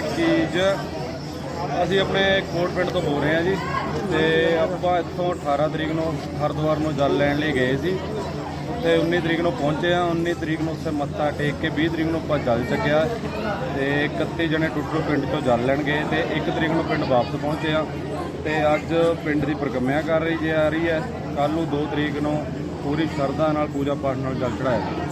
Keys ਅਸੀਂ ਆਪਣੇ ਕੋਟ ਪਿੰਡ ਤੋਂ ਬੋਲ ਰਹੇ ਹਾਂ ਜੀ ਤੇ ਆਪਾਂ ਇੱਥੋਂ 18 ਤਰੀਕ ਨੂੰ ਹਰਿਦੁਆਰ ਨੂੰ ਜਲ ਲੈਣ ਲਈ ਗਏ ਸੀ ਉੱਥੇ 19 ਤਰੀਕ ਨੂੰ ਪਹੁੰਚੇ ਆ 19 ਤਰੀਕ ਨੂੰ ਉੱਥੇ ਮੱਥਾ ਟੇਕ ਕੇ 20 ਤਰੀਕ ਨੂੰ ਆਪਾਂ ਜਲ ਚੱਕਿਆ ਤੇ 31 ਜਣੇ ਟੁੱਟੂ ਪਿੰਡ ਤੋਂ ਜਲ ਲੈਣ ਗਏ ਤੇ 1 ਤਰੀਕ ਨੂੰ ਪਿੰਡ ਵਾਪਸ ਪਹੁੰਚੇ ਆ ਤੇ ਅੱਜ ਪਿੰਡ ਦੀ ਪ੍ਰਕੰਮਿਆ ਕਰ ਰਹੀ ਜਾ ਰਹੀ ਹੈ। ਕੱਲ ਨੂੰ 2 ਤਰੀਕ ਨੂੰ ਪੂਰੀ ਸ਼ਰਧਾ ਨਾਲ ਪੂਜਾ ਪਾਠ ਨਾਲ ਜਲ ਚੜਾਇਆ